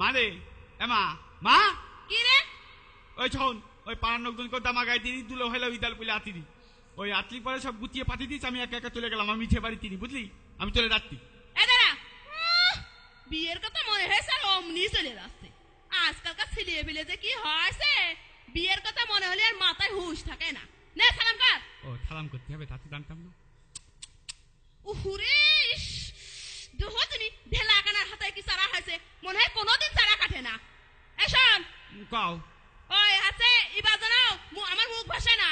মা রে এ মা কি রে? ওই ছন ওই পাড়ার লোকজন কো দামা গাই দিদি দুলো হইল ইদাল পুলে আতিরি। ওই আতলি পরে সব গুটিয়ে পাঠিয়ে দিয়েছি আমি একা একা চলে গেলাম আমি মিঠে বাড়ি তিনি বুঝলি? আমি চলে যাচ্ছি। বিয়ের কথা মনে হয়েছে আর অমনি চলে যাচ্ছে। আজকালকার ছেলে পেলে যে কি হয়েছে বিয়ের কথা মনে হলে আর মাথায় হুঁশ থাকে না। নে সালাম কর। ও সালাম করতে হবে তাতে জানতাম না। উহুরে ইস, দুহজনি ঢেলা কানার হাতে কি চারা হয়েছে মনে হয় কোনোদিন চারা কাটে না এ শোন কাও। ওই আছে ইবার জানো মু- আমার মুখ ভাসে না।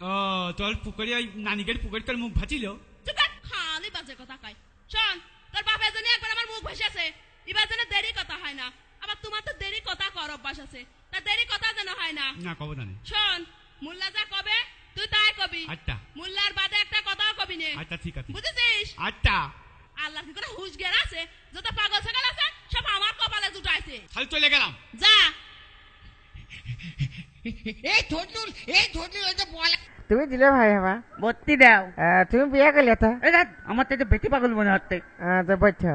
ও তোর পুকুরে ওই নানিকের পুকুরে তোর মুখ ভাজিল চুপ খালি বাজে কথা কয়। শোন তোর বাপের জন্য একবার আমার মুখ ভাসেছে এবার যেন দেরি কথা হয় না। আবার তোমার তো দেরি কথা কর অভ্যাস আছে। তা দেরি কথা যেন হয় না। না কব জানে শোন মুল্লা যা কবে তুই তাই কবি। আচ্ছা মুল্লার বাদে একটা কথাও কবি নে। আচ্ছা ঠিক আছে। বুঝেছিস? আচ্ছা আল্লাহ কি করে হুশ জ্ঞান আছে? যত পাগল ছাগল আছে সব আমার কপালে জুটাইছে। খালি চলে গেলাম। যা। এই ধরলুল এই ধরলুল ওই যে বল। তুমি দিলে ভাই আমার ভর্তি দাও। আহ, তুমি বিয়ে করলে তো আমার তো বেশি পাগল মনে হচ্ছে আহ, তো বলছো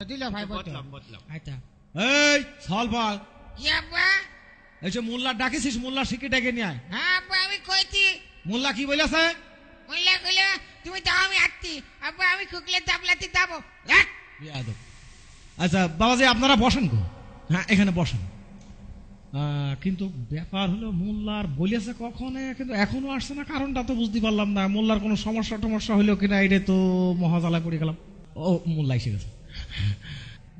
দিল ভাই বলতো বদলাম বদলাম। আচ্ছা। এই সলফল কি আব্বা এই যে মোল্লা ডাকিছিস মোল্লা শিখে ডেকে নিয়ে আয়। হ্যাঁ আব্বা আমি কইতি মোল্লা কি বলেছে বললে কইলে তুমি দাও আমি আত্তি আব্বা আমি খুকলে দাবলাতি দাবো। রাখ বিয়াদব। আচ্ছা বাবাজি, আপনারা বসেন গো। হ্যাঁ এখানে বসেন। কিন্তু ব্যাপার হলো, মোল্লার বলেছে কখন, কিন্তু এখনও আসছে না। কারণটা তো বুঝতে পারলাম না। মোল্লার কোনো সমস্যা টমস্যা হইল কিনা এটা তো মহাজালা করে গেলাম। ও, মোল্লা এসে গেছে।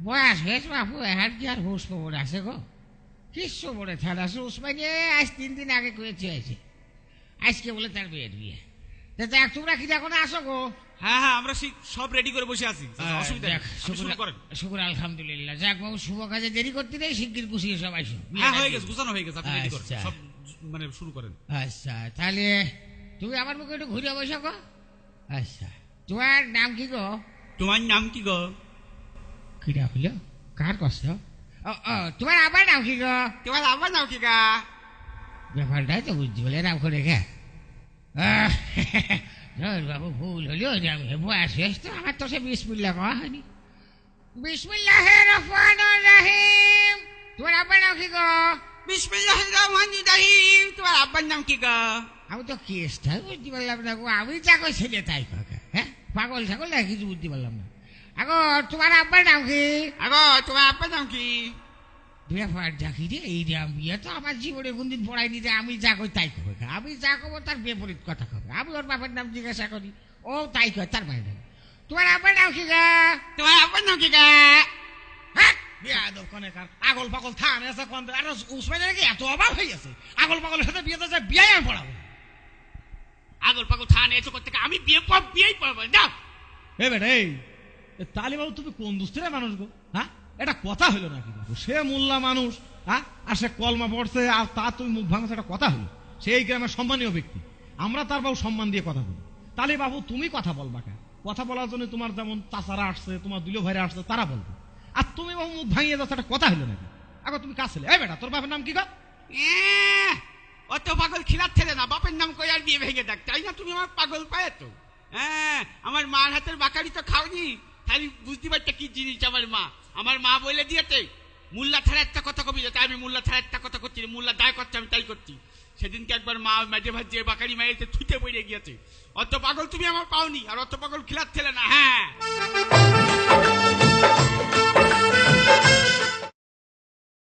বয়স হয়েছে বাপু, এহার কি আর হুশ খবর আছে গো? কিচ্ছু বলে থাকা উসমানে আজ তিন দিন আগে করেছে আজকে বলে তার বিয়ের বিয়ে দেখ তোমরা কি দেখো না আসো গো? হ্যাঁ হ্যাঁ আমরা সব রেডি করে বসে আছি। অসুবিধা আপনি শুরু শুকুর আলহামদুলিল্লাহ। যাক বাবু শুভ কাজে দেরি করতে নেই শিগগির গুছিয়ে সব আইসো। হ্যাঁ হয়ে গেছে গুছানো হয়ে গেছে আপনি রেডি করেন। আচ্ছা। সব মানে শুরু করেন। আচ্ছা তাহলে তুমি আমার মুখে একটু ঘুরে বসো গো। আচ্ছা তোমার নাম কি গো? তোমার নাম কি গো? কিরা হইল কার কষ্ট? ও তোমার আবার নাম কি গো? তোমার আমার নাম কি গা? ব্যাপারটাই তো বুঝতে বলে নাম করে গে। বাবু ভুল হলেও আমি বয়স হয়েছে তো আমার তো সে বিসমিল্লা কওয়া হয়নি বিসমিল্লাহ রহমান রাহিম। তোমার আব্বার নাম কি গো? বিসমিল্লাহির রহমানির রহিম। তোমার আব্বার নাম কি গা? আমি তো কেসটাই বুঝতে পারলাম না গো আমি যা কই ছেলে তাই কাকা হ্যাঁ? পাগল ছাগল না কিছু বুঝতে পারলাম না। আগো তোমার আব্বার নাম কি? আগো তোমার আব্বার নাম কি? ব্যাপার দেখি রে এই বিয়ে তো আমার জীবনে কোনদিন পড়াইনি যে আমি যা কই তাই কবে আমি যা কব তার বিপরীত কথা কবে? আমি ওর বাপের নাম জিজ্ঞাসা করি ও তাই কয় তার বাইরে নাম তোমার আব্বার নাম কি গা? তোমার আব্বার নাম কি গা? হ্যাঁ? আগল পাগল থান এসে কোন আর উসমানের কি এত অভাব হয়ে গেছে? আগল পাগলের সাথে বিয়েতে যায় বিয়ে আমি পড়াবো। আগল পাগল থান এসে করতে আমি বিয়ে বিয়েই পড়ব। না এ বেটা এই এ বাবু তুমি কোন দুস্থিরে মানুষ গো? হ্যাঁ? এটা কথা হলো নাকি সে মোল্লা মানুষ হ্যাঁ? আর সে কলমা পড়ছে, আর তা তুমি মুখ ভাঙছে এটা কথা হলো। সে এই গ্রামের সম্মানীয় ব্যক্তি। আমরা তার বাবু সম্মান দিয়ে কথা বলি। তাহলে বাবু, তুমি কথা বলবা কেন? কথা বলার জন্য তোমার যেমন চাচারা আসছে, তোমার দুলো ভাইরা আসছে, তারা বলবে। আর তুমি বাবু মুখ ভাঙিয়ে যাচ্ছে একটা কথা হলো নাকি আগো, তুমি কাছে এই বেটা, তোর বাপের নাম কি গো? পাগল খিলার ছেলে না, বাপের নাম কই আর বিয়ে ভেঙে দেখ? তাই না তুমি আমার পাগল পায়ে তো? হ্যাঁ আমার মার হাতের বাকারি তো খাওনি। তাই বুঝতে পারতে কি জিনিস আমার মা? আমার মা বলে দিয়েতে মুল্লা ছাড়া একটা কথা কবি যেতে আমি মুল্লা ছাড়া একটা কথা করছি মুল্লা দায় করছে, আমি তাই করছি। সেদিনকে একবার মা মেজে ভাজে বাকারি মায়েতে ছুটে পড়ে গিয়েছে। অত পাগল তুমি আমার পাওনি, আর অত পাগল খিলার ছেলে না। হ্যাঁ।